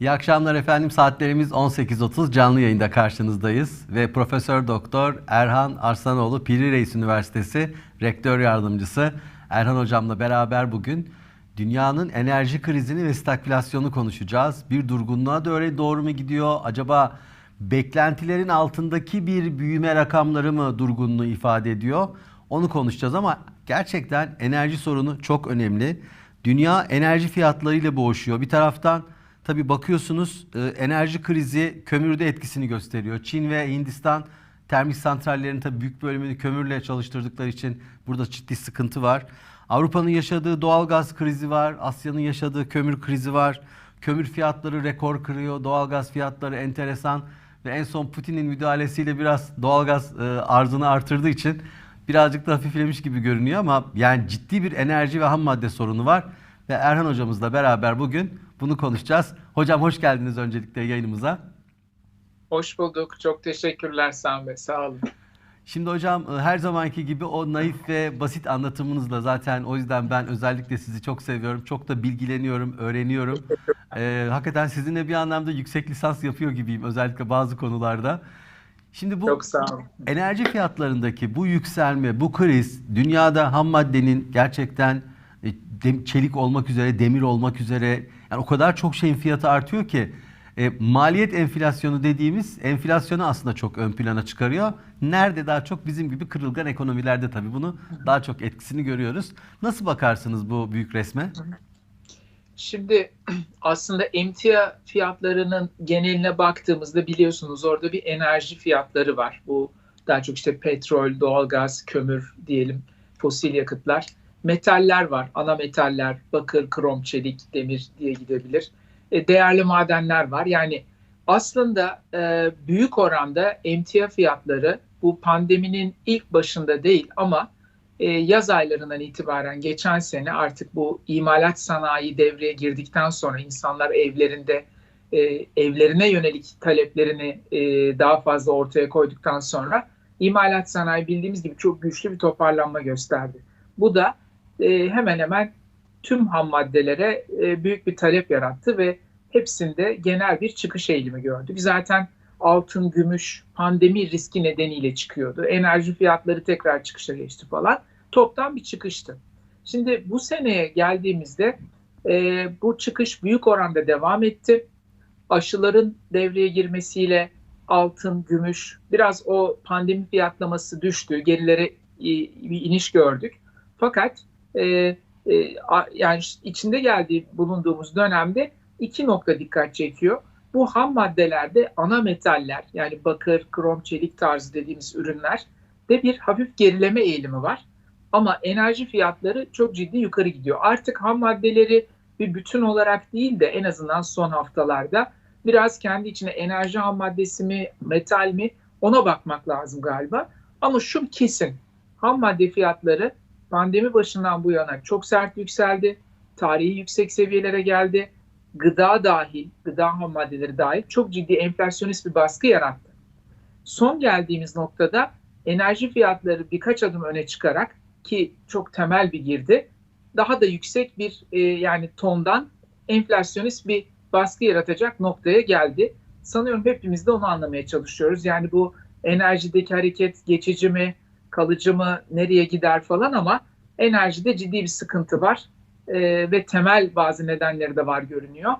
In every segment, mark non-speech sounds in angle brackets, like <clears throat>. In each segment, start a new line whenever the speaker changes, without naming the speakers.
İyi akşamlar efendim. Saatlerimiz 18.30 canlı yayında karşınızdayız ve Profesör Doktor Erhan Arslanoğlu Piri Reis Üniversitesi Rektör Yardımcısı Erhan hocamla beraber bugün dünyanın enerji krizini ve stagflasyonu konuşacağız. Bir durgunluğa doğru doğru mu gidiyor? Acaba beklentilerin altındaki bir büyüme rakamları mı durgunluğu ifade ediyor? Onu konuşacağız ama gerçekten enerji sorunu çok önemli. Dünya enerji fiyatlarıyla boğuşuyor. Bir taraftan tabii bakıyorsunuz e, enerji krizi kömürde etkisini gösteriyor. Çin ve Hindistan termik santrallerin tabii büyük bölümünü kömürle çalıştırdıkları için burada ciddi sıkıntı var. Avrupa'nın yaşadığı doğal gaz krizi var. Asya'nın yaşadığı kömür krizi var. Kömür fiyatları rekor kırıyor. Doğal gaz fiyatları enteresan ve en son Putin'in müdahalesiyle biraz doğalgaz e, arzını artırdığı için birazcık da hafiflemiş gibi görünüyor ama yani ciddi bir enerji ve ham madde sorunu var ve Erhan hocamızla beraber bugün bunu konuşacağız. Hocam hoş geldiniz öncelikle yayınımıza.
Hoş bulduk. Çok teşekkürler Sami. Sağ olun.
Şimdi hocam e, her zamanki gibi o naif ve basit anlatımınızla zaten o yüzden ben özellikle sizi çok seviyorum. Çok da bilgileniyorum, öğreniyorum. Ee, hakikaten sizinle bir anlamda yüksek lisans yapıyor gibiyim özellikle bazı konularda. Şimdi bu
Çok sağ olun.
enerji fiyatlarındaki bu yükselme, bu kriz dünyada ham maddenin gerçekten e, çelik olmak üzere, demir olmak üzere yani o kadar çok şeyin fiyatı artıyor ki e, maliyet enflasyonu dediğimiz enflasyonu aslında çok ön plana çıkarıyor. Nerede daha çok bizim gibi kırılgan ekonomilerde tabii bunu daha çok etkisini görüyoruz. Nasıl bakarsınız bu büyük resme?
Şimdi <clears throat> aslında emtia fiyatlarının geneline baktığımızda biliyorsunuz orada bir enerji fiyatları var. Bu daha çok işte petrol, doğalgaz, kömür diyelim, fosil yakıtlar. Metaller var, ana metaller, bakır, krom, çelik, demir diye gidebilir. E, değerli madenler var. Yani aslında e, büyük oranda emtia fiyatları bu pandeminin ilk başında değil ama e, yaz aylarından itibaren geçen sene artık bu imalat sanayi devreye girdikten sonra insanlar evlerinde e, evlerine yönelik taleplerini e, daha fazla ortaya koyduktan sonra imalat sanayi bildiğimiz gibi çok güçlü bir toparlanma gösterdi. Bu da e, hemen hemen tüm ham maddelere e, büyük bir talep yarattı ve hepsinde genel bir çıkış eğilimi gördük. Zaten altın, gümüş pandemi riski nedeniyle çıkıyordu. Enerji fiyatları tekrar çıkışa geçti falan. Toptan bir çıkıştı. Şimdi bu seneye geldiğimizde e, bu çıkış büyük oranda devam etti. Aşıların devreye girmesiyle altın, gümüş biraz o pandemi fiyatlaması düştü. Gerilere e, bir iniş gördük. Fakat e, e, yani içinde geldiği bulunduğumuz dönemde iki nokta dikkat çekiyor. Bu ham maddelerde ana metaller yani bakır, krom, çelik tarzı dediğimiz ürünler de bir hafif gerileme eğilimi var. Ama enerji fiyatları çok ciddi yukarı gidiyor. Artık ham maddeleri bir bütün olarak değil de en azından son haftalarda biraz kendi içine enerji ham maddesi mi, metal mi ona bakmak lazım galiba. Ama şu kesin ham madde fiyatları pandemi başından bu yana çok sert yükseldi. Tarihi yüksek seviyelere geldi. Gıda dahil, gıda ham maddeleri dahil çok ciddi enflasyonist bir baskı yarattı. Son geldiğimiz noktada enerji fiyatları birkaç adım öne çıkarak ki çok temel bir girdi. Daha da yüksek bir e, yani tondan enflasyonist bir baskı yaratacak noktaya geldi. Sanıyorum hepimiz de onu anlamaya çalışıyoruz. Yani bu enerjideki hareket geçici mi, kalıcı mı, nereye gider falan ama enerjide ciddi bir sıkıntı var. E, ve temel bazı nedenleri de var görünüyor.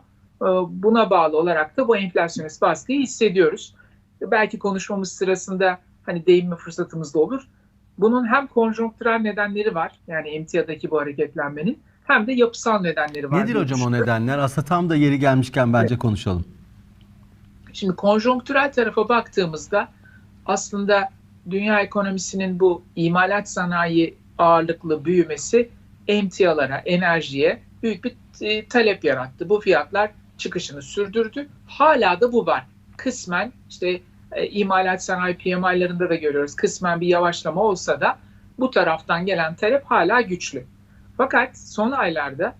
E, buna bağlı olarak da bu enflasyonist baskıyı hissediyoruz. Belki konuşmamız sırasında hani değinme fırsatımız da olur bunun hem konjonktürel nedenleri var. Yani emtiyadaki bu hareketlenmenin hem de yapısal nedenleri var.
Nedir hocam o nedenler? Aslında tam da yeri gelmişken bence konuşalım.
Şimdi konjonktürel tarafa baktığımızda aslında dünya ekonomisinin bu imalat sanayi ağırlıklı büyümesi emtialara, enerjiye büyük bir e, talep yarattı. Bu fiyatlar çıkışını sürdürdü. Hala da bu var. Kısmen işte e, imalat sanayi PMI'larında da görüyoruz. Kısmen bir yavaşlama olsa da bu taraftan gelen talep hala güçlü. Fakat son aylarda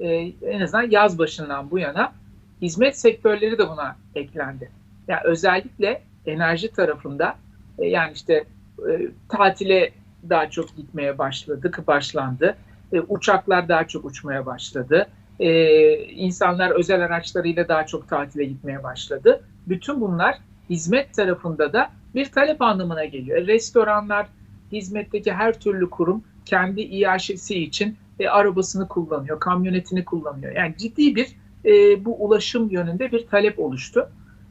e, en azından yaz başından bu yana hizmet sektörleri de buna eklendi. Yani özellikle enerji tarafında e, yani işte e, tatile daha çok gitmeye başladık, başlandı. E, uçaklar daha çok uçmaya başladı. Ee, insanlar özel araçlarıyla daha çok tatile gitmeye başladı. Bütün bunlar hizmet tarafında da bir talep anlamına geliyor. Restoranlar, hizmetteki her türlü kurum kendi iaşesi için e, arabasını kullanıyor, kamyonetini kullanıyor. Yani ciddi bir e, bu ulaşım yönünde bir talep oluştu.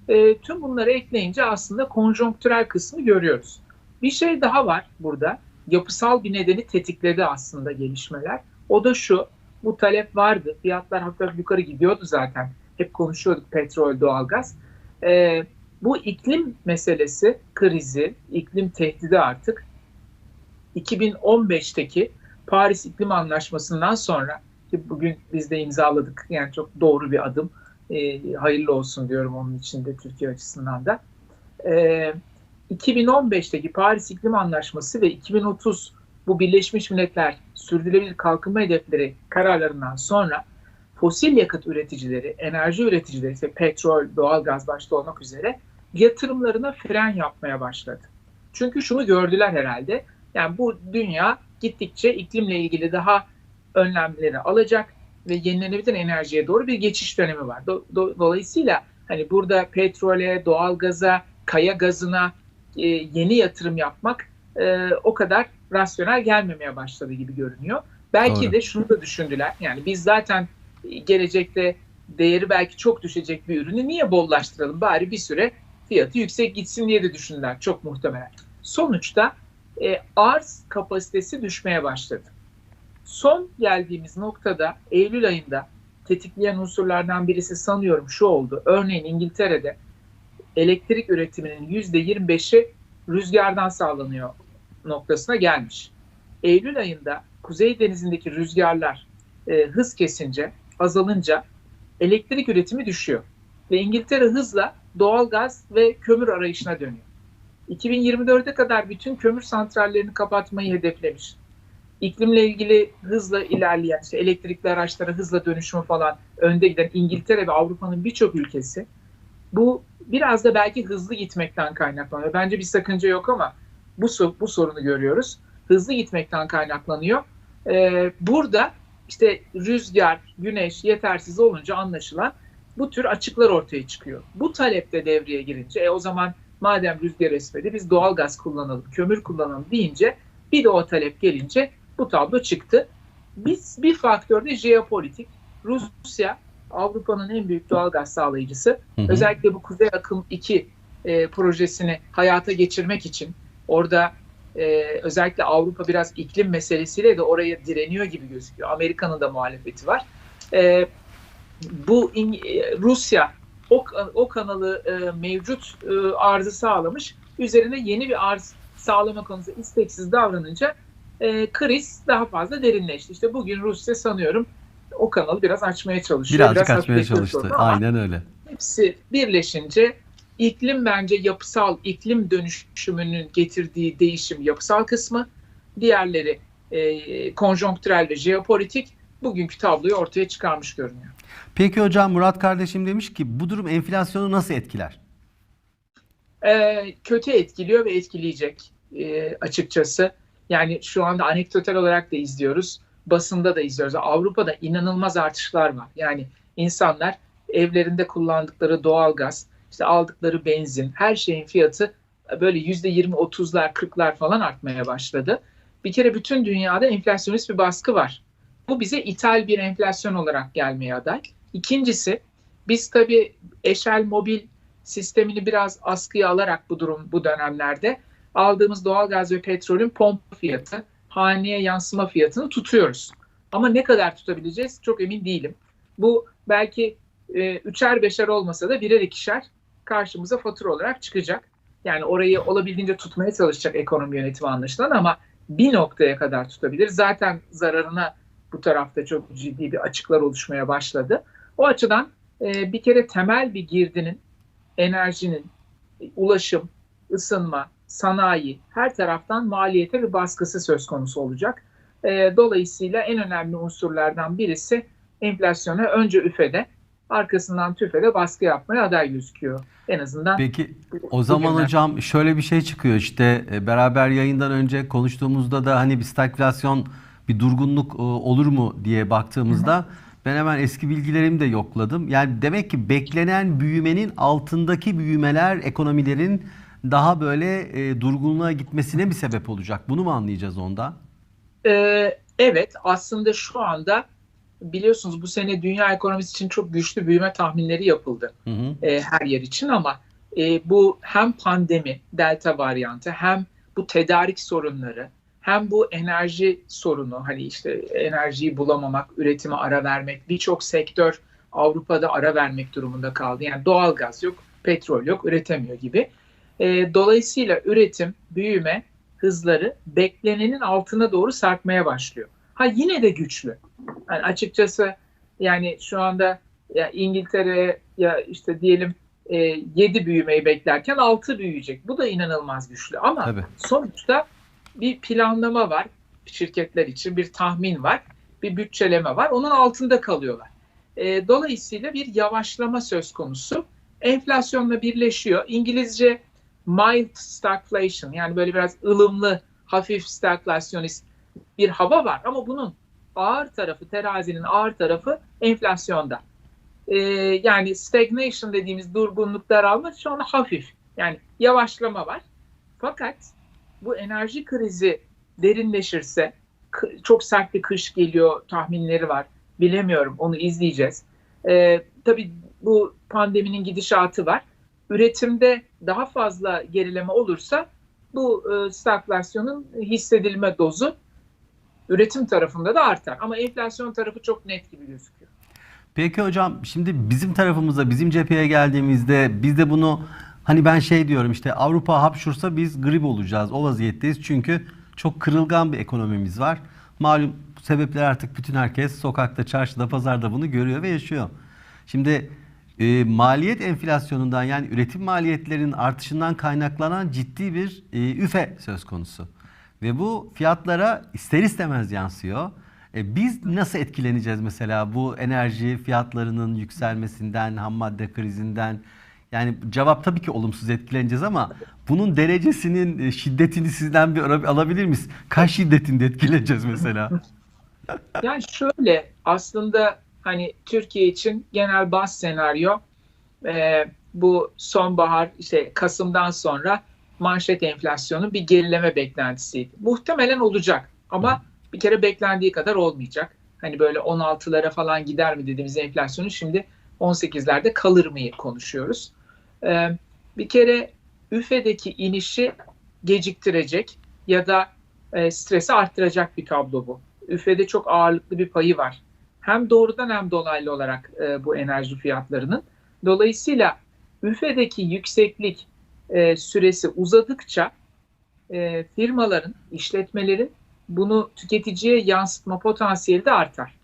E, tüm bunları ekleyince aslında konjonktürel kısmı görüyoruz. Bir şey daha var burada. Yapısal bir nedeni tetikledi aslında gelişmeler. O da şu, bu talep vardı. Fiyatlar hafif yukarı gidiyordu zaten. Hep konuşuyorduk petrol, doğalgaz. E, bu iklim meselesi, krizi, iklim tehdidi artık 2015'teki Paris İklim Anlaşması'ndan sonra ki bugün biz de imzaladık. Yani çok doğru bir adım. E, hayırlı olsun diyorum onun için de Türkiye açısından da. E, 2015'teki Paris İklim Anlaşması ve 2030 bu Birleşmiş Milletler Sürdürülebilir Kalkınma Hedefleri kararlarından sonra fosil yakıt üreticileri, enerji üreticileri, işte petrol, doğalgaz başta olmak üzere yatırımlarına fren yapmaya başladı. Çünkü şunu gördüler herhalde. Yani bu dünya gittikçe iklimle ilgili daha önlemleri alacak ve yenilenebilir enerjiye doğru bir geçiş dönemi var. Do- do- dolayısıyla hani burada petrole, doğalgaza, kaya gazına e, yeni yatırım yapmak e, o kadar rasyonel gelmemeye başladı gibi görünüyor. Belki
Doğru.
de şunu da düşündüler. Yani biz zaten gelecekte değeri belki çok düşecek bir ürünü niye bollaştıralım? Bari bir süre fiyatı yüksek gitsin diye de düşündüler çok muhtemelen. Sonuçta e, arz kapasitesi düşmeye başladı. Son geldiğimiz noktada Eylül ayında tetikleyen unsurlardan birisi sanıyorum şu oldu. Örneğin İngiltere'de elektrik üretiminin %25'i rüzgardan sağlanıyor noktasına gelmiş. Eylül ayında Kuzey Denizi'ndeki rüzgarlar e, hız kesince, azalınca elektrik üretimi düşüyor. Ve İngiltere hızla doğal gaz ve kömür arayışına dönüyor. 2024'e kadar bütün kömür santrallerini kapatmayı hedeflemiş. İklimle ilgili hızla ilerleyen, işte elektrikli araçlara hızla dönüşümü falan önde giden İngiltere ve Avrupa'nın birçok ülkesi bu biraz da belki hızlı gitmekten kaynaklanıyor. Bence bir sakınca yok ama bu, bu sorunu görüyoruz. Hızlı gitmekten kaynaklanıyor. Ee, burada işte rüzgar, güneş yetersiz olunca anlaşılan bu tür açıklar ortaya çıkıyor. Bu talep de devreye girince e, o zaman madem rüzgar esmedi biz doğal gaz kullanalım, kömür kullanalım deyince bir de o talep gelince bu tablo çıktı. Biz bir faktör de jeopolitik. Rusya Avrupa'nın en büyük doğal gaz sağlayıcısı.
Hı hı.
Özellikle bu Kuzey Akım 2 e, projesini hayata geçirmek için orada e, özellikle Avrupa biraz iklim meselesiyle de oraya direniyor gibi gözüküyor. Amerika'nın da muhalefeti var. E, bu İng- e, Rusya o, o kanalı e, mevcut e, arzı sağlamış. Üzerine yeni bir arz sağlama konusunda isteksiz davranınca e, kriz daha fazla derinleşti. İşte bugün Rusya sanıyorum o kanalı biraz açmaya çalışıyor.
Birazcık
Biraz
açmaya çalıştı. Aynen öyle.
hepsi birleşince iklim bence yapısal iklim dönüşümünün getirdiği değişim yapısal kısmı. Diğerleri e, konjonktürel ve jeopolitik bugünkü tabloyu ortaya çıkarmış görünüyor.
Peki hocam Murat kardeşim demiş ki bu durum enflasyonu nasıl etkiler?
E, kötü etkiliyor ve etkileyecek e, açıkçası. Yani şu anda anekdotal olarak da izliyoruz. Basında da izliyoruz. Avrupa'da inanılmaz artışlar var. Yani insanlar evlerinde kullandıkları doğalgaz, işte aldıkları benzin, her şeyin fiyatı böyle yüzde yirmi, otuzlar, kırklar falan artmaya başladı. Bir kere bütün dünyada enflasyonist bir baskı var. Bu bize ithal bir enflasyon olarak gelmeye aday. İkincisi, biz tabii eşel mobil sistemini biraz askıya alarak bu durum bu dönemlerde aldığımız doğalgaz ve petrolün pompa fiyatı, haneye yansıma fiyatını tutuyoruz. Ama ne kadar tutabileceğiz çok emin değilim. Bu belki e, üçer beşer olmasa da birer ikişer karşımıza fatura olarak çıkacak. Yani orayı olabildiğince tutmaya çalışacak ekonomi yönetimi anlaşılan ama bir noktaya kadar tutabilir. Zaten zararına bu tarafta çok ciddi bir açıklar oluşmaya başladı. O açıdan e, bir kere temel bir girdinin, enerjinin, ulaşım, ısınma, sanayi her taraftan maliyete bir baskısı söz konusu olacak. E, dolayısıyla en önemli unsurlardan birisi enflasyona önce üfede arkasından tüfede baskı yapmaya aday gözüküyor. En azından
Peki o zaman
bugünler.
hocam şöyle bir şey çıkıyor işte e, beraber yayından önce konuştuğumuzda da hani bir stagflasyon bir durgunluk e, olur mu diye baktığımızda Ben hemen eski bilgilerimi de yokladım. Yani demek ki beklenen büyümenin altındaki büyümeler ekonomilerin daha böyle e, durgunluğa gitmesine mi sebep olacak? Bunu mu anlayacağız ondan?
Ee, evet aslında şu anda biliyorsunuz bu sene dünya ekonomisi için çok güçlü büyüme tahminleri yapıldı
Hı hı.
e, her yer için ama e, bu hem pandemi, delta varyantı hem bu tedarik sorunları hem bu enerji sorunu hani işte enerjiyi bulamamak, üretime ara vermek birçok sektör Avrupa'da ara vermek durumunda kaldı. Yani doğal gaz yok, petrol yok, üretemiyor gibi. E, dolayısıyla üretim, büyüme hızları beklenenin altına doğru sarkmaya başlıyor. Ha yine de güçlü. Yani açıkçası yani şu anda ya İngiltere ya işte diyelim e, 7 büyümeyi beklerken 6 büyüyecek. Bu da inanılmaz güçlü ama
Tabii.
sonuçta bir planlama var şirketler için bir tahmin var bir bütçeleme var onun altında kalıyorlar. E, dolayısıyla bir yavaşlama söz konusu enflasyonla birleşiyor. İngilizce mild stagflation yani böyle biraz ılımlı hafif stagflasyonist bir hava var ama bunun ağır tarafı terazinin ağır tarafı enflasyonda. Ee, yani stagnation dediğimiz durgunluk daralma şu anda hafif yani yavaşlama var. Fakat bu enerji krizi derinleşirse çok sert bir kış geliyor tahminleri var. Bilemiyorum onu izleyeceğiz. Ee, tabii bu pandeminin gidişatı var. Üretimde daha fazla gerileme olursa bu e, stagflasyonun hissedilme dozu üretim tarafında da artar. Ama enflasyon tarafı çok net gibi gözüküyor.
Peki hocam şimdi bizim tarafımıza, bizim cepheye geldiğimizde biz de bunu hani ben şey diyorum işte Avrupa hapşursa biz grip olacağız. O vaziyetteyiz çünkü çok kırılgan bir ekonomimiz var. Malum sebepler artık bütün herkes sokakta, çarşıda, pazarda bunu görüyor ve yaşıyor. Şimdi e, maliyet enflasyonundan yani üretim maliyetlerinin artışından kaynaklanan ciddi bir e, üfe söz konusu. Ve bu fiyatlara ister istemez yansıyor. E, biz nasıl etkileneceğiz mesela bu enerji fiyatlarının yükselmesinden, ham madde krizinden? Yani cevap tabii ki olumsuz etkileneceğiz ama bunun derecesinin e, şiddetini sizden bir alabilir miyiz? Kaç şiddetinde etkileneceğiz mesela? <laughs>
Yani şöyle aslında hani Türkiye için genel baz senaryo e, bu sonbahar işte Kasım'dan sonra manşet enflasyonu bir gerileme beklentisiydi. Muhtemelen olacak ama bir kere beklendiği kadar olmayacak. Hani böyle 16'lara falan gider mi dediğimiz enflasyonu şimdi 18'lerde kalır mı konuşuyoruz. E, bir kere üfedeki inişi geciktirecek ya da e, stresi arttıracak bir tablo bu. Üfede çok ağırlıklı bir payı var. Hem doğrudan hem dolaylı olarak e, bu enerji fiyatlarının. Dolayısıyla üfedeki yükseklik e, süresi uzadıkça e, firmaların, işletmelerin bunu tüketiciye yansıtma potansiyeli de artar.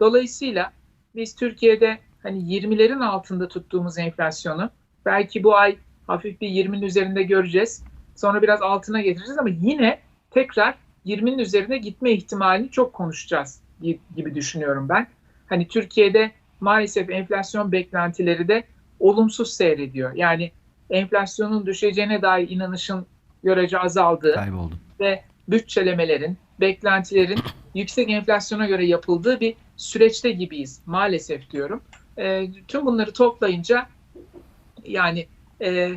Dolayısıyla biz Türkiye'de hani 20'lerin altında tuttuğumuz enflasyonu belki bu ay hafif bir 20'nin üzerinde göreceğiz. Sonra biraz altına getireceğiz ama yine tekrar 20'nin üzerine gitme ihtimalini çok konuşacağız gibi düşünüyorum ben. Hani Türkiye'de maalesef enflasyon beklentileri de olumsuz seyrediyor. Yani enflasyonun düşeceğine dair inanışın görece azaldığı
Kayboldu.
ve bütçelemelerin, beklentilerin yüksek enflasyona göre yapıldığı bir süreçte gibiyiz maalesef diyorum. E, tüm bunları toplayınca yani e,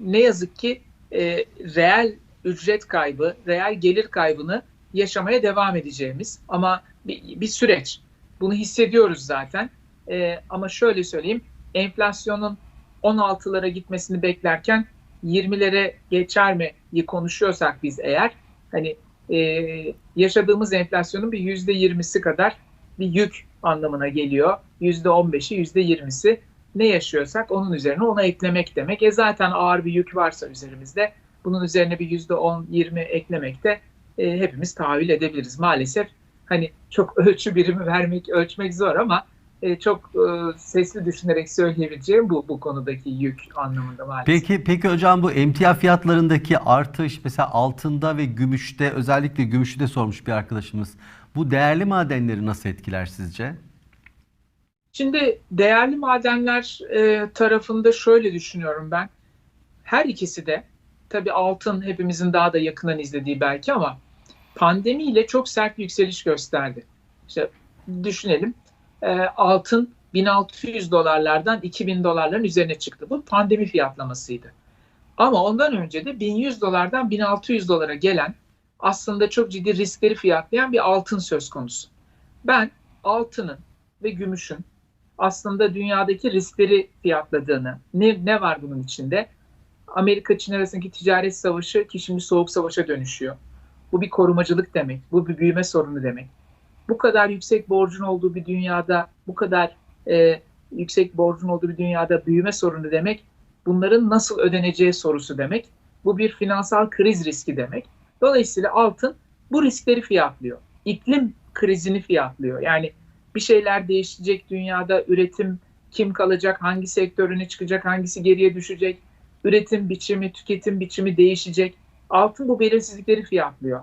ne yazık ki e, reel ücret kaybı, reel gelir kaybını yaşamaya devam edeceğimiz ama bir, bir süreç. Bunu hissediyoruz zaten. E, ama şöyle söyleyeyim, enflasyonun 16'lara gitmesini beklerken 20'lere geçer mi konuşuyorsak biz eğer hani e, yaşadığımız enflasyonun bir yüzde yirmisi kadar bir yük anlamına geliyor. Yüzde on beşi, yüzde yirmisi ne yaşıyorsak onun üzerine ona eklemek demek. E zaten ağır bir yük varsa üzerimizde bunun üzerine bir yüzde on, yirmi eklemek de e, hepimiz tahayyül edebiliriz. Maalesef hani çok <laughs> ölçü birimi vermek, ölçmek zor ama e, çok e, sesli düşünerek söyleyebileceğim bu bu konudaki yük anlamında maalesef.
Peki peki hocam bu emtia fiyatlarındaki artış mesela altında ve gümüşte özellikle gümüşü de sormuş bir arkadaşımız. Bu değerli madenleri nasıl etkiler sizce?
Şimdi değerli madenler e, tarafında şöyle düşünüyorum ben. Her ikisi de tabii altın hepimizin daha da yakından izlediği belki ama pandemiyle çok sert yükseliş gösterdi. İşte düşünelim e, altın 1600 dolarlardan 2000 dolarların üzerine çıktı. Bu pandemi fiyatlamasıydı. Ama ondan önce de 1100 dolardan 1600 dolara gelen aslında çok ciddi riskleri fiyatlayan bir altın söz konusu. Ben altının ve gümüşün aslında dünyadaki riskleri fiyatladığını, ne, ne var bunun içinde? Amerika-Çin arasındaki ticaret savaşı ki şimdi soğuk savaşa dönüşüyor. Bu bir korumacılık demek, bu bir büyüme sorunu demek. Bu kadar yüksek borcun olduğu bir dünyada, bu kadar e, yüksek borcun olduğu bir dünyada büyüme sorunu demek, bunların nasıl ödeneceği sorusu demek. Bu bir finansal kriz riski demek. Dolayısıyla altın bu riskleri fiyatlıyor. İklim krizini fiyatlıyor. Yani bir şeyler değişecek dünyada üretim kim kalacak, hangi sektör öne çıkacak, hangisi geriye düşecek, üretim biçimi, tüketim biçimi değişecek. Altın bu belirsizlikleri fiyatlıyor.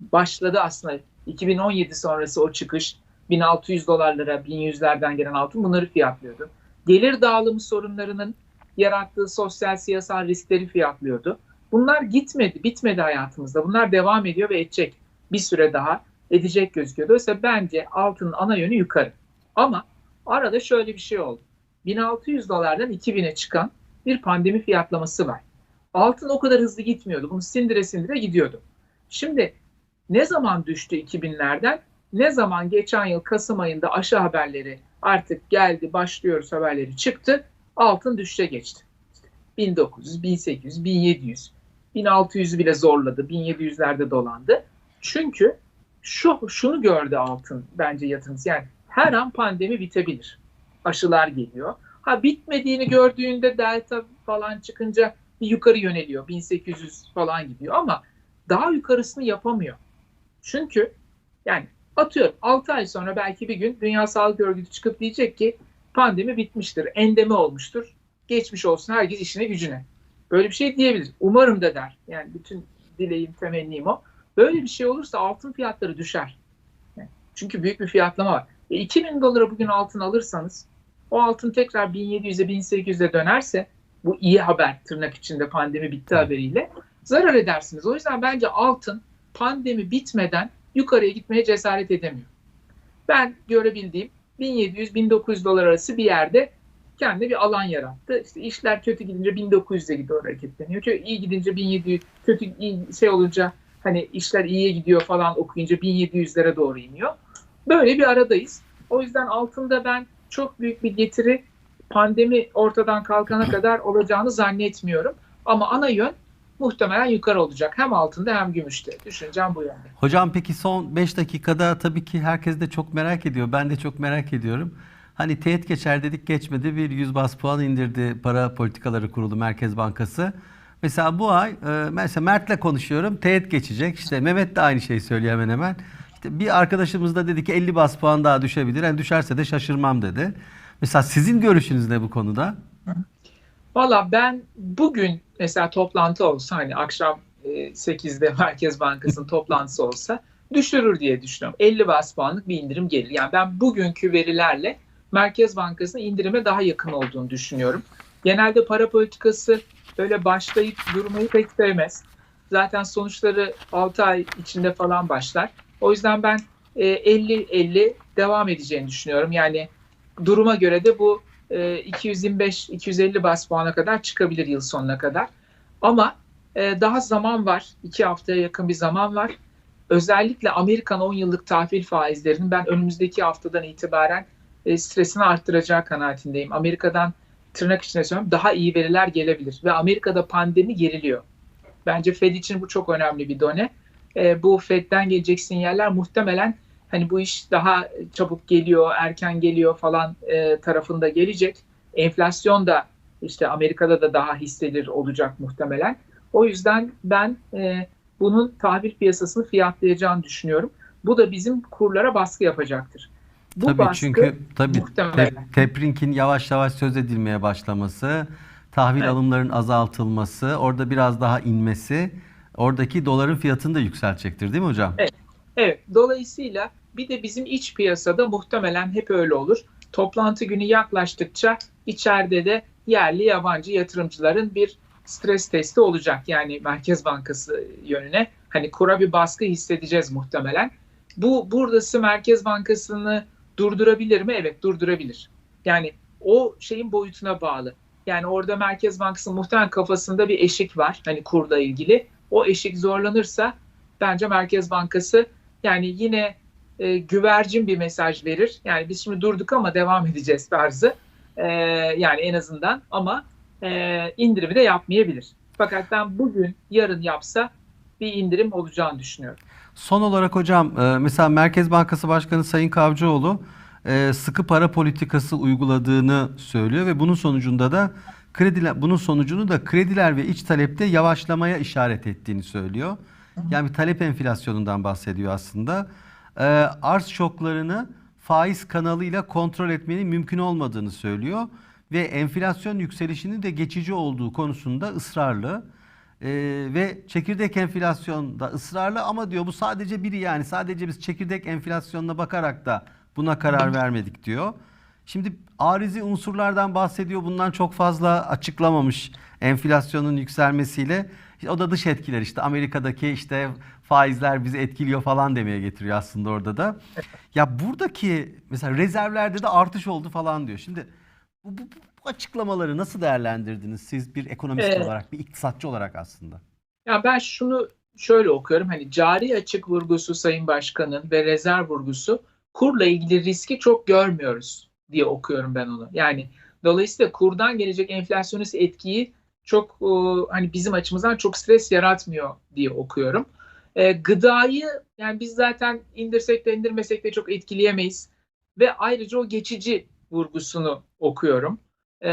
Başladı aslında 2017 sonrası o çıkış 1600 dolarlara, 1100'lerden gelen altın bunları fiyatlıyordu. Gelir dağılımı sorunlarının yarattığı sosyal siyasal riskleri fiyatlıyordu. Bunlar gitmedi, bitmedi hayatımızda. Bunlar devam ediyor ve edecek. Bir süre daha edecek gözüküyor. Dolayısıyla bence altının ana yönü yukarı. Ama arada şöyle bir şey oldu. 1600 dolardan 2000'e çıkan bir pandemi fiyatlaması var. Altın o kadar hızlı gitmiyordu. Bunu sindire sindire gidiyordu. Şimdi ne zaman düştü 2000'lerden? Ne zaman geçen yıl Kasım ayında aşı haberleri artık geldi, başlıyoruz haberleri çıktı. Altın düşüşe geçti. 1900, 1800, 1700, 1600'ü bile zorladı. 1700'lerde dolandı. Çünkü şu şunu gördü altın bence yatırımcı. Yani her an pandemi bitebilir. Aşılar geliyor. Ha bitmediğini gördüğünde delta falan çıkınca bir yukarı yöneliyor. 1800 falan gidiyor ama daha yukarısını yapamıyor. Çünkü yani atıyorum 6 ay sonra belki bir gün Dünya Sağlık Örgütü çıkıp diyecek ki pandemi bitmiştir, endemi olmuştur. Geçmiş olsun herkes işine gücüne. Böyle bir şey diyebilir. Umarım da der. Yani bütün dileğim, temennim o. Böyle bir şey olursa altın fiyatları düşer. Çünkü büyük bir fiyatlama var. E 2000 dolara bugün altın alırsanız o altın tekrar 1700'e 1800'e dönerse bu iyi haber tırnak içinde pandemi bitti haberiyle zarar edersiniz. O yüzden bence altın pandemi bitmeden yukarıya gitmeye cesaret edemiyor. Ben görebildiğim 1700-1900 dolar arası bir yerde kendi bir alan yarattı. İşte işler kötü gidince 1900'e doğru hareketleniyor. İyi gidince 1700, kötü iyi şey olunca hani işler iyiye gidiyor falan okuyunca 1700'lere doğru iniyor. Böyle bir aradayız. O yüzden altında ben çok büyük bir getiri pandemi ortadan kalkana kadar olacağını zannetmiyorum. Ama ana yön muhtemelen yukarı olacak. Hem altında hem gümüşte. Düşüncem bu yönde.
Hocam peki son 5 dakikada tabii ki herkes de çok merak ediyor. Ben de çok merak ediyorum. Hani teğet geçer dedik geçmedi. Bir 100 bas puan indirdi para politikaları kurulu Merkez Bankası. Mesela bu ay e, mesela Mert'le konuşuyorum. Teğet geçecek. İşte Mehmet de aynı şeyi söylüyor hemen hemen. İşte bir arkadaşımız da dedi ki 50 bas puan daha düşebilir. Yani düşerse de şaşırmam dedi. Mesela sizin görüşünüz ne bu konuda?
Valla ben bugün mesela toplantı olsa hani akşam 8'de Merkez Bankası'nın <laughs> toplantısı olsa düşürür diye düşünüyorum. 50 bas puanlık bir indirim gelir. Yani ben bugünkü verilerle Merkez Bankası'nın indirime daha yakın olduğunu düşünüyorum. Genelde para politikası böyle başlayıp durmayı pek sevmez. Zaten sonuçları 6 ay içinde falan başlar. O yüzden ben 50-50 devam edeceğini düşünüyorum. Yani duruma göre de bu 225-250 bas puana kadar çıkabilir yıl sonuna kadar. Ama daha zaman var. 2 haftaya yakın bir zaman var. Özellikle Amerikan 10 yıllık tahvil faizlerinin ben önümüzdeki haftadan itibaren stresini arttıracağı kanaatindeyim. Amerika'dan tırnak içinde söylüyorum daha iyi veriler gelebilir. Ve Amerika'da pandemi geriliyor. Bence Fed için bu çok önemli bir done. E, bu Fed'den gelecek sinyaller muhtemelen hani bu iş daha çabuk geliyor, erken geliyor falan e, tarafında gelecek. Enflasyon da işte Amerika'da da daha hissedilir olacak muhtemelen. O yüzden ben e, bunun tahvil piyasasını fiyatlayacağını düşünüyorum. Bu da bizim kurlara baskı yapacaktır.
Bu tabii baskı çünkü tabii te, Teprink'in yavaş yavaş söz edilmeye başlaması, tahvil evet. alımların azaltılması, orada biraz daha inmesi, oradaki doların fiyatını da yükseltecektir değil mi hocam?
Evet. Evet. Dolayısıyla bir de bizim iç piyasada muhtemelen hep öyle olur. Toplantı günü yaklaştıkça içeride de yerli yabancı yatırımcıların bir stres testi olacak. Yani Merkez Bankası yönüne hani kura bir baskı hissedeceğiz muhtemelen. Bu buradası Merkez Bankası'nı durdurabilir mi? Evet durdurabilir. Yani o şeyin boyutuna bağlı. Yani orada Merkez Bankası muhtemelen kafasında bir eşik var hani kurla ilgili. O eşik zorlanırsa bence Merkez Bankası yani yine e, güvercin bir mesaj verir. Yani biz şimdi durduk ama devam edeceğiz tarzı. E, yani en azından ama e, indirimi de yapmayabilir. Fakat ben bugün yarın yapsa bir indirim olacağını düşünüyorum.
Son olarak hocam e, mesela Merkez Bankası Başkanı Sayın Kavcıoğlu e, sıkı para politikası uyguladığını söylüyor ve bunun sonucunda da krediler bunun sonucunu da krediler ve iç talepte yavaşlamaya işaret ettiğini söylüyor. Yani bir talep enflasyonundan bahsediyor aslında. E, arz şoklarını faiz kanalıyla kontrol etmenin mümkün olmadığını söylüyor ve enflasyon yükselişinin de geçici olduğu konusunda ısrarlı. Ee, ve çekirdek enflasyonda ısrarlı ama diyor bu sadece biri yani sadece biz çekirdek enflasyonuna bakarak da buna karar vermedik diyor. Şimdi arizi unsurlardan bahsediyor. Bundan çok fazla açıklamamış enflasyonun yükselmesiyle. O da dış etkiler işte Amerika'daki işte faizler bizi etkiliyor falan demeye getiriyor aslında orada da. Ya buradaki mesela rezervlerde de artış oldu falan diyor. Şimdi bu, bu, bu açıklamaları nasıl değerlendirdiniz siz bir ekonomist
Evet.
olarak, bir iktisatçı olarak aslında?
Ya ben şunu şöyle okuyorum. Hani cari açık vurgusu Sayın Başkan'ın ve rezerv vurgusu kurla ilgili riski çok görmüyoruz diye okuyorum ben onu. Yani dolayısıyla kurdan gelecek enflasyonist etkiyi çok e, hani bizim açımızdan çok stres yaratmıyor diye okuyorum. E, gıdayı yani biz zaten indirsek de indirmesek de çok etkileyemeyiz. Ve ayrıca o geçici vurgusunu okuyorum. E,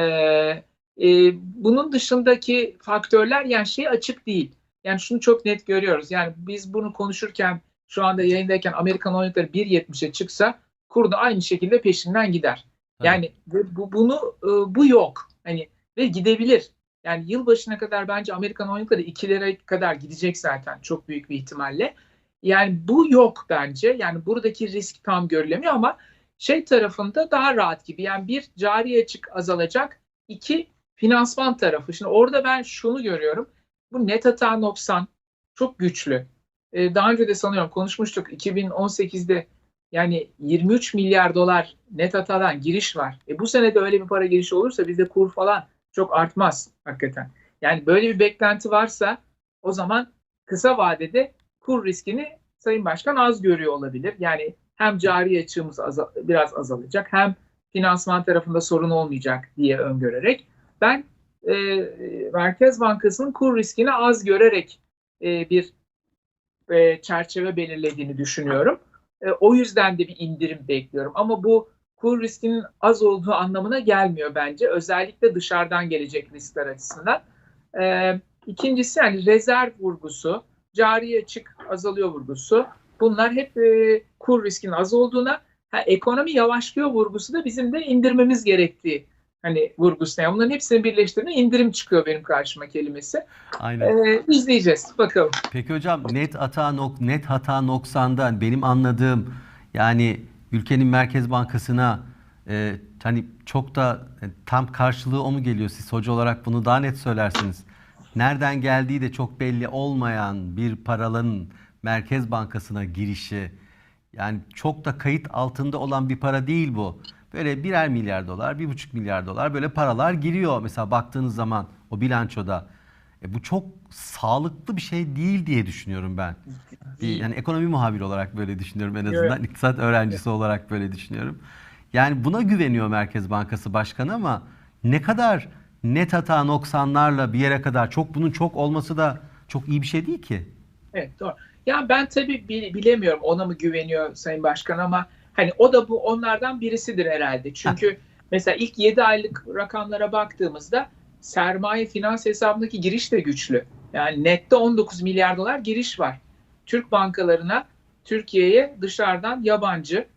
e, bunun dışındaki faktörler yani şey açık değil. Yani şunu çok net görüyoruz. Yani biz bunu konuşurken şu anda yayındayken Amerikan oyuncuları 1.70'e çıksa kur da aynı şekilde peşinden gider. Yani ve bu bunu e, bu yok. Hani ve gidebilir. Yani yılbaşına kadar bence Amerikan oyuncuları 2'lere kadar gidecek zaten çok büyük bir ihtimalle. Yani bu yok bence. Yani buradaki risk tam görülemiyor ama şey tarafında daha rahat gibi. Yani bir cari açık azalacak. iki finansman tarafı. Şimdi orada ben şunu görüyorum. Bu net hata noksan çok güçlü. Ee, daha önce de sanıyorum konuşmuştuk 2018'de yani 23 milyar dolar net hatadan giriş var. E bu sene de öyle bir para girişi olursa bizde kur falan çok artmaz hakikaten. Yani böyle bir beklenti varsa o zaman kısa vadede kur riskini Sayın Başkan az görüyor olabilir. Yani hem cari açığımız aza- biraz azalacak hem finansman tarafında sorun olmayacak diye öngörerek ben e, Merkez Bankası'nın kur riskini az görerek e, bir e, çerçeve belirlediğini düşünüyorum. E, o yüzden de bir indirim bekliyorum. Ama bu kur riskinin az olduğu anlamına gelmiyor bence. Özellikle dışarıdan gelecek riskler açısından. E, ikincisi yani rezerv vurgusu, cari açık azalıyor vurgusu. Bunlar hep e, kur riskinin az olduğuna, ha, ekonomi yavaşlıyor vurgusu da bizim de indirmemiz gerektiği hani vurgusuna. Yani bunların hepsini birleştirdiğinde indirim çıkıyor benim karşıma kelimesi.
Aynen.
Ee, izleyeceğiz bakalım.
Peki hocam net hata nok net hata noksandan benim anladığım yani ülkenin Merkez Bankası'na e, hani çok da e, tam karşılığı o mu geliyor siz hoca olarak bunu daha net söylersiniz. Nereden geldiği de çok belli olmayan bir paraların Merkez Bankası'na girişi yani çok da kayıt altında olan bir para değil bu. Böyle birer milyar dolar, bir buçuk milyar dolar böyle paralar giriyor mesela baktığınız zaman o bilançoda. E, bu çok sağlıklı bir şey değil diye düşünüyorum ben. Bir, yani ekonomi muhabiri olarak böyle düşünüyorum en azından. İktisat öğrencisi olarak böyle düşünüyorum. Yani buna güveniyor Merkez Bankası Başkanı ama ne kadar net hata noksanlarla bir yere kadar çok bunun çok olması da çok iyi bir şey değil ki.
Evet doğru. Ya ben tabii bi- bilemiyorum ona mı güveniyor Sayın Başkan ama hani o da bu onlardan birisidir herhalde. Çünkü mesela ilk 7 aylık rakamlara baktığımızda sermaye finans hesabındaki giriş de güçlü. Yani nette 19 milyar dolar giriş var. Türk bankalarına Türkiye'ye dışarıdan yabancı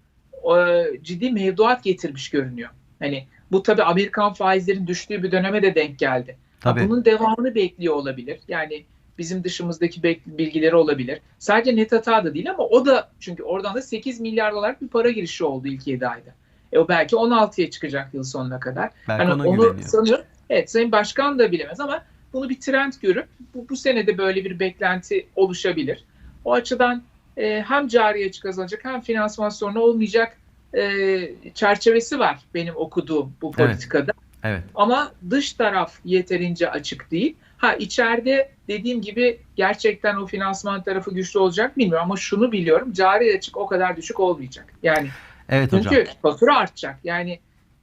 e, ciddi mevduat getirmiş görünüyor. Hani bu tabii Amerikan faizlerin düştüğü bir döneme de denk geldi.
Tabii.
Bunun devamını bekliyor olabilir. Yani bizim dışımızdaki bilgileri olabilir. Sadece net hata da değil ama o da çünkü oradan da 8 milyar dolarlık bir para girişi oldu ilk 7 ayda. E o belki 16'ya çıkacak yıl sonuna kadar.
Belki ona
onu sanıyorum. Evet Sayın Başkan da bilemez ama bunu bir trend görüp bu, bu senede böyle bir beklenti oluşabilir. O açıdan e, hem cari açık azalacak hem finansman sorunu olmayacak e, çerçevesi var benim okuduğum bu
Evet.
politikada.
Evet.
Ama dış taraf yeterince açık değil. Ha içeride dediğim gibi gerçekten o finansman tarafı güçlü olacak bilmiyorum ama şunu biliyorum. Cari açık o kadar düşük olmayacak. Yani
Evet
çünkü
hocam.
fatura artacak. Yani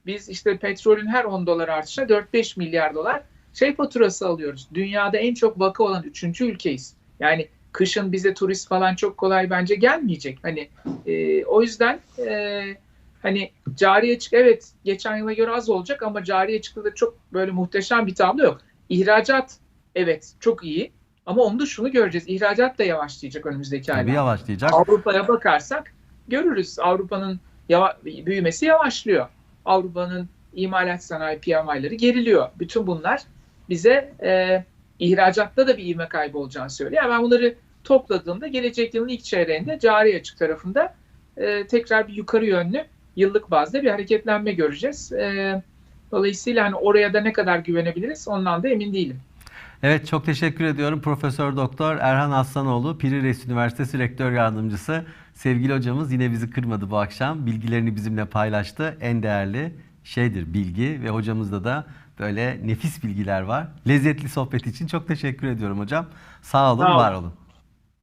biz işte petrolün her 10 dolar artışına 4-5 milyar dolar şey faturası alıyoruz. Dünyada en çok vaka olan 3. ülkeyiz. Yani kışın bize turist falan çok kolay bence gelmeyecek. Hani e, o yüzden e, hani cari açık evet geçen yıla göre az olacak ama cari açıkta da çok böyle muhteşem bir tablo yok. İhracat evet çok iyi ama onda şunu göreceğiz. İhracat da yavaşlayacak önümüzdeki
Tabii
aylarda.
yavaşlayacak.
Avrupa'ya bakarsak görürüz. Avrupa'nın yava- büyümesi yavaşlıyor. Avrupa'nın imalat sanayi PMI'ları geriliyor. Bütün bunlar bize e, ihracatta da bir ivme kaybı olacağını söylüyor. Yani ben bunları topladığımda gelecek yılın ilk çeyreğinde cari açık tarafında e, tekrar bir yukarı yönlü yıllık bazda bir hareketlenme göreceğiz. E, dolayısıyla hani oraya da ne kadar güvenebiliriz ondan da emin değilim.
Evet çok teşekkür ediyorum Profesör Doktor Erhan Aslanoğlu, Piri Reis Üniversitesi Rektör Yardımcısı. Sevgili hocamız yine bizi kırmadı bu akşam. Bilgilerini bizimle paylaştı. En değerli şeydir bilgi ve hocamızda da böyle nefis bilgiler var. Lezzetli sohbet için çok teşekkür ediyorum hocam. Sağ olun,
Sağ olun.
var olun.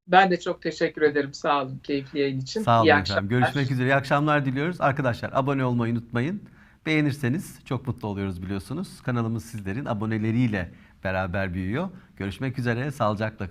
Ben de çok teşekkür ederim. Sağ olun keyifli yayın için.
Sağ olun
İyi
efendim.
akşamlar.
Görüşmek üzere. İyi akşamlar diliyoruz. Arkadaşlar abone olmayı unutmayın. Beğenirseniz çok mutlu oluyoruz biliyorsunuz. Kanalımız sizlerin aboneleriyle beraber büyüyor. Görüşmek üzere. Sağlıcakla kalın.